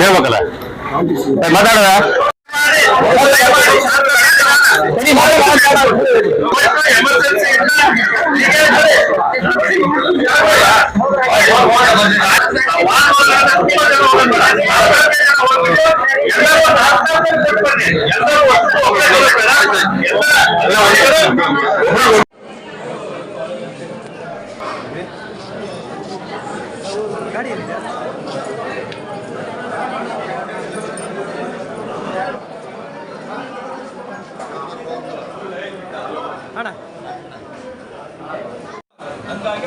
ಹೇಳ್ಬೇಕಲ್ಲ ಮಾತಾಡದ ಹಂಗಾಗಿ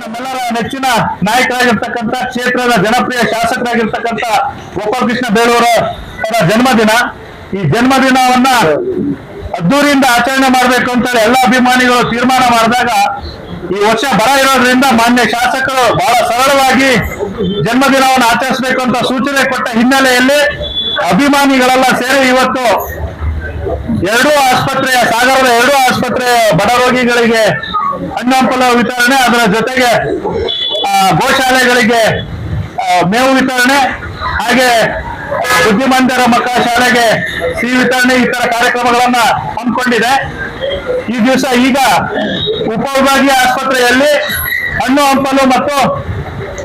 ನಮ್ಮೆಲ್ಲರ ನೆಚ್ಚಿನ ನಾಯಕರಾಗಿರ್ತಕ್ಕಂಥ ಕ್ಷೇತ್ರದ ಜನಪ್ರಿಯ ಶಾಸಕರಾಗಿರ್ತಕ್ಕಂಥ ಗೋಪಾಲಕೃಷ್ಣ ಕೃಷ್ಣ ಅವರ ಜನ್ಮದಿನ. ಈ ಜನ್ಮದಿನವನ್ನ ಅದ್ದೂರಿಯಿಂದ ಆಚರಣೆ ಮಾಡಬೇಕು ಅಂತ ಎಲ್ಲ ಅಭಿಮಾನಿಗಳು ತೀರ್ಮಾನ ಮಾಡಿದಾಗ ಈ ವರ್ಷ ಬರ ಇರೋದ್ರಿಂದ ಮಾನ್ಯ ಶಾಸಕರು ಬಹಳ ಸರಳವಾಗಿ ಜನ್ಮದಿನವನ್ನು ಆಚರಿಸಬೇಕು ಅಂತ ಸೂಚನೆ ಕೊಟ್ಟ ಹಿನ್ನೆಲೆಯಲ್ಲಿ ಅಭಿಮಾನಿಗಳೆಲ್ಲ ಸೇರಿ ಇವತ್ತು ಎರಡೂ ಆಸ್ಪತ್ರೆಯ ಸಾಗರದ ಎರಡೂ ಆಸ್ಪತ್ರೆಯ ಬಡ ರೋಗಿಗಳಿಗೆ ಹಣ್ಣಂಪಲ ವಿತರಣೆ, ಅದರ ಜೊತೆಗೆ ಗೋಶಾಲೆಗಳಿಗೆ ಮೇವು ವಿತರಣೆ, ಹಾಗೆ ಬುದ್ಧಿಮಂದರ ಮಕ್ಕಳ ಶಾಲೆಗೆ ಸಿಹಿ ವಿತರಣೆ ಈ ತರ ಕಾರ್ಯಕ್ರಮಗಳನ್ನ ಹಮ್ಮಿಕೊಂಡಿದೆ. ಈ ದಿವಸ ಈಗ ಉಪವಿಭಾಗೀಯ ಆಸ್ಪತ್ರೆಯಲ್ಲಿ ಹಣ್ಣು, ಹಂಪಲು ಮತ್ತು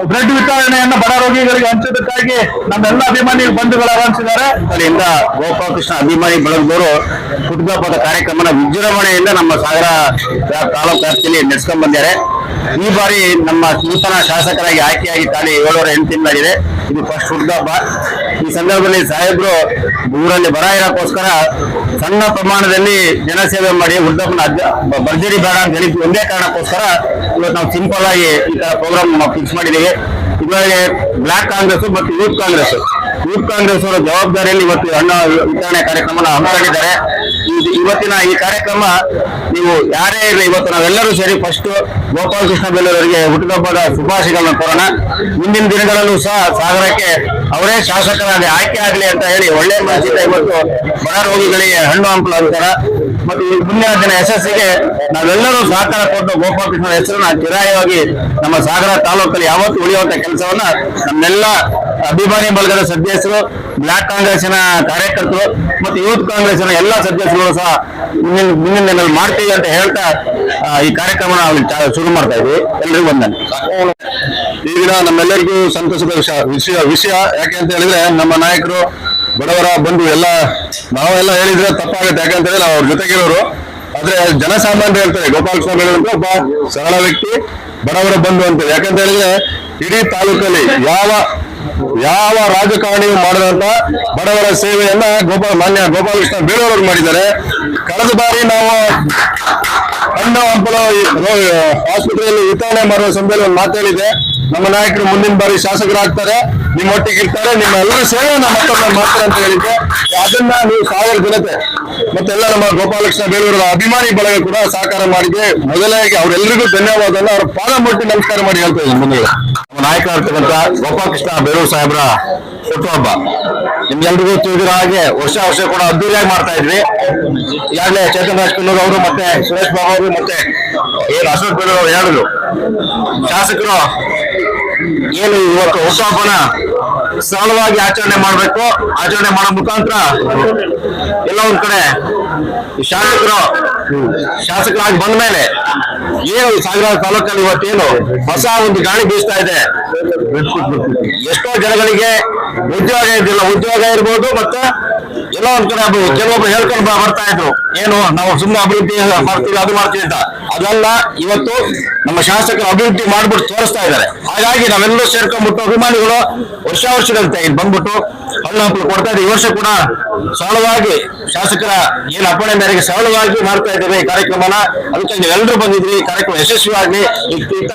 ಬ್ಲಡ್ ವಿತರಣೆಯನ್ನು ಬಡ ರೋಗಿಗಳಿಗೆ ಹಂಚೋದಕ್ಕಾಗಿ ನಮ್ಮೆಲ್ಲ ಅಭಿಮಾನಿ ಬಂಧುಗಳು ಆರಂಭಿಸಿದ್ದಾರೆ ಅಲ್ಲಿಂದ ಗೋಪಾಲಕೃಷ್ಣ ಅಭಿಮಾನಿ ಬಳಗದವರು ಪದ ಕಾರ್ಯಕ್ರಮನ ವಿಜೃಂಭಣೆಯಿಂದ ನಮ್ಮ ಸಾಗರ ತಾಲೂಕು ವ್ಯಾಪ್ತಿಯಲ್ಲಿ ನಡೆಸ್ಕೊಂಡ್ ಬಂದಿದ್ದಾರೆ. ಈ ಬಾರಿ ನಮ್ಮ ನೂತನ ಶಾಸಕರಾಗಿ ಆಯ್ಕೆಯಾಗಿ ತಾಳಿ ಏಳುವರೆ ಎಂಟು ತಿಂಗಳಾಗಿದೆ. ಇದು ಫಸ್ಟ್ ಹುಟ್ಟುಹಬ್ಬ ಈ ಸಂದರ್ಭದಲ್ಲಿ ಸಾಹೇಬರು ಊರಲ್ಲಿ ಬರ ಇರೋಕ್ಕೋಸ್ಕರ ಸಣ್ಣ ಪ್ರಮಾಣದಲ್ಲಿ ಜನಸೇವೆ ಮಾಡಿ ಅದ್ದ- ಭರ್ಜರಿ ಬೇಡ ಅಂತ ಹೇಳಿ ಒಂದೇ ಕಾರಣಕ್ಕೋಸ್ಕರ ಇವತ್ತು ನಾವು ಸಿಂಪಲ್ ಆಗಿ ಈ ತರ ಪ್ರೋಗ್ರಾಮ್ ಫಿಕ್ಸ್ ಮಾಡಿದ್ದೀವಿ. ಇದರೊಳಗೆ ಬ್ಲಾಕ್ ಕಾಂಗ್ರೆಸ್ ಮತ್ತು ಯೂತ್ ಕಾಂಗ್ರೆಸ್ ಯೂತ್ ಕಾಂಗ್ರೆಸ್ ಅವರ ಜವಾಬ್ದಾರಿಯಲ್ಲಿ ಇವತ್ತು ಅಣ್ಣ ವಿತರಣೆ ಕಾರ್ಯಕ್ರಮವನ್ನು ಹಮ್ಮಿಕೊಂಡಿದ್ದಾರೆ. ಇವತ್ತಿನ ಈ ಕಾರ್ಯಕ್ರಮ ನೀವು ಯಾರೇ ಇರಲಿ, ಇವತ್ತು ನಾವೆಲ್ಲರೂ ಸೇರಿ ಫಸ್ಟ್ ಗೋಪಾಲಕೃಷ್ಣ ಬೆಲ್ಲೂರವರಿಗೆ ಹುಟ್ಟುಹಬ್ಬದ ಶುಭಾಶಯಗಳನ್ನು ಕೋರೋಣ. ಮುಂದಿನ ದಿನಗಳಲ್ಲೂ ಸಹ ಸಾಗರಕ್ಕೆ ಅವರೇ ಶಾಸಕರಾಗಿ ಆಯ್ಕೆ ಆಗಲಿ ಅಂತ ಹೇಳಿ ಒಳ್ಳೆಯ ಮನಸ್ಸಿಂದ ಇವತ್ತು ಬಡ ರೋಗಿಗಳಿಗೆ ಹಣ್ಣು ಹಂಪಲು ಅಂತಾರ. ಮತ್ತು ಈ ಮುಂದಿನ ದಿನ ಯಶಸ್ಸಿಗೆ ನಾವೆಲ್ಲರೂ ಸಹಕಾರ ಕೊಟ್ಟು ಗೋಪಾಲಕೃಷ್ಣ ಹೆಸರನ್ನ ಕಿರಾಯವಾಗಿ ನಮ್ಮ ಸಾಗರ ತಾಲೂಕಲ್ಲಿ ಯಾವತ್ತು ಉಳಿಯುವಂತ ಕೆಲಸವನ್ನ ನಮ್ಮೆಲ್ಲ ಅಭಿಮಾನಿ ಬಳಗದ ಸದಸ್ಯರು, ಬ್ಲಾಕ್ ಕಾಂಗ್ರೆಸ್ನ ಕಾರ್ಯಕರ್ತರು ಮತ್ತು ಯೂತ್ ಕಾಂಗ್ರೆಸ್ಸಿನ ಎಲ್ಲ ಸದಸ್ಯರುಗಳು ಸಹ ಮುಂದಿನ ಮುಂದಿನ ಮಾಡ್ತೀವಿ ಅಂತ ಹೇಳ್ತಾ ಈ ಕಾರ್ಯಕ್ರಮ ನಾವು ಚಾ- ಶುರು ಮಾಡ್ತಾ ಇದ್ವಿ. ಎಲ್ರಿಗೂ ಬಂದಾನೆ ಈ ದಿನ ನಮ್ಮೆಲ್ಲರಿಗೂ ಸಂತಸದ ವಿಷಯ ವಿಷಯ ವಿಷಯ. ಯಾಕೆ ಅಂತ ಹೇಳಿದ್ರೆ ನಮ್ಮ ನಾಯಕರು ಬಡವರ ಬಂಧು ಎಲ್ಲ ನಾವೆಲ್ಲ ಹೇಳಿದ್ರೆ ತಪ್ಪಾಗುತ್ತೆ. ಯಾಕಂತೇಳಿ ನಾವು ಅವ್ರ ಜೊತೆಗಿರೋರು. ಆದ್ರೆ ಜನಸಾಮಾನ್ಯರು ಹೇಳ್ತಾರೆ ಸ್ವಾಮಿ ಅಂತ ಒಬ್ಬ ಸರಳ ವ್ಯಕ್ತಿ ಬಡವರ ಬಂಧು ಅಂತ ಯಾಕಂತ ಹೇಳಿದ್ರೆ, ಇಡೀ ತಾಲೂಕಲ್ಲಿ ಯಾವ ಯಾವ ರಾಜಕಾರಣಿಯು ಮಾಡಿದಂತ ಬಡವರ ಸೇವೆಯನ್ನ ಗೋಪಾಲ್, ಮಾನ್ಯ ಗೋಪಾಲಕೃಷ್ಣ ಬೇರೆಯವರು ಮಾಡಿದ್ದಾರೆ. ಕಳೆದ ಬಾರಿ ನಾವು ಅಣ್ಣ ಹಂಪಲ ಆಸ್ಪತ್ರೆಯಲ್ಲಿ ವಿತರಣೆ ಮಾಡುವ ಸಂದರ್ಭದಲ್ಲಿ ಒಂದು ಮಾತು ಹೇಳಿದೆ ನಮ್ಮ ನಾಯಕರು ಮುಂದಿನ ಬಾರಿ ಶಾಸಕರಾಗ್ತಾರೆ, ನಿಮ್ಮ ಒಟ್ಟಿಗೆ ಇರ್ತಾರೆ, ನಿಮ್ಮ ಎಲ್ಲರ ಸೇವೆಯನ್ನ ಮತ್ತೊಮ್ಮೆ ಮಾಡ್ತಾರೆ ಅಂತ ಹೇಳಿದ್ದೆ. ಅದನ್ನ ನೀವು ಸಾವಿರ ಜನತೆ ಮತ್ತೆಲ್ಲ ನಮ್ಮ ಗೋಪಾಲಕೃಷ್ಣ ಬೇಲೂರ ಅಭಿಮಾನಿ ಬಳಗ ಕೂಡ ಸಹಕಾರ ಮಾಡಿದೆ. ಮೊದಲಾಗಿ ಅವರೆಲ್ಲರಿಗೂ ಧನ್ಯವಾದನ ಅವ್ರ ಪಾದ ಮುಟ್ಟಿ ನಮಸ್ಕಾರ ಮಾಡಿ ಹೇಳ್ತಾ ಇದ್ದೀನಿ ಮುಂದೆ ನಮ್ಮ ನಾಯಕರಾಗಿರ್ತಕ್ಕಂಥ ಗೋಪಾಲಕೃಷ್ಣ ಬೇಲೂರು ಸಾಹೇಬ್ರ ಹುಟ್ಟುಹಬ್ಬ. ನಿಮ್ಗೆಲ್ರಿಗೂ ತಿಳಿದಿರೋ ಹಾಗೆ ವರ್ಷ ವರ್ಷ ಕೂಡ ಅದ್ದೂರಿಯಾಗಿ ಮಾಡ್ತಾ ಇದ್ವಿ. ಈಗಾಗಲೇ ಚೇತನ್ ರಾಜ್ಕುಮಾರ್ ಅವರು ಮತ್ತೆ ಸುರೇಶ್ ಬಾಬು ಅವರು ಮತ್ತೆ ಏನು ಅಶೋಕ್ ಬೇಲೂರು ಅವರು ಹೇಳಿದ್ರು ಶಾಸಕರು ಏನು ಇವತ್ತು ಹುಟ್ಟುಹಬ್ಬನ ಸರಳವಾಗಿ ಆಚರಣೆ ಮಾಡಬೇಕು? ಆಚರಣೆ ಮಾಡೋ ಮುಖಾಂತರ ಎಲ್ಲ ಒಂದ್ ಕಡೆ ಶಾಸಕರು ಶಾಸಕರಾಗಿ ಬಂದ ಮೇಲೆ ಏನು ಸಾಗರ ತಾಲೂಕಲ್ಲಿ ಇವತ್ತೇನು ಹೊಸ ಒಂದು ಗಾಳಿ ಬೀಸ್ತಾ ಇದೆ? ಎಷ್ಟೋ ಜನಗಳಿಗೆ ಉದ್ಯೋಗ ಇದ್ದಿಲ್ಲ. ಉದ್ಯೋಗ ಇರ್ಬೋದು ಮತ್ತೆ ಎಲ್ಲ ಒಂದ್ ಕಡೆ ಹೇಳ್ಕೊಂಡು ಬರ್ತಾ ಇದ್ರು. ಏನು, ನಾವು ಸುಮ್ಮನೆ ಅಭಿವೃದ್ಧಿ ಮಾಡ್ತೀವಿ, ಅದು ಮಾಡ್ತೀವಿ ಅಂತ. ಅದೆಲ್ಲ ಇವತ್ತು ನಮ್ಮ ಶಾಸಕರು ಅಭಿವೃದ್ಧಿ ಮಾಡ್ಬಿಟ್ಟು ತೋರಿಸ್ತಾ ಇದ್ದಾರೆ. ಹಾಗಾಗಿ ನಾವೆಲ್ಲರೂ ಸೇರ್ಕೊಂಡ್ಬಿಟ್ಟು ಅಭಿಮಾನಿಗಳು ವರ್ಷ ವರ್ಷದಂತೆ ಇಲ್ಲಿ ಬಂದ್ಬಿಟ್ಟು ಹಣ್ಣು ಕೊಡ್ತಾ ಇದ್ದಾರೆ ಈ ವರ್ಷ ಕೂಡ ಸರಳವಾಗಿ ಶಾಸಕರ ಏನು ಅಪ್ಪಣೆ ಮೇರೆಗೆ ಸರಳವಾಗಿ ಮಾಡ್ತಾ ಈ ಕಾರ್ಯಕ್ರಮನ. ಅದಕ್ಕೆ ನೀವೆಲ್ಲರೂ ಬಂದಿದ್ರಿ ಕಾರ್ಯಕ್ರಮ ಯಶಸ್ವಿಯಾಗಿ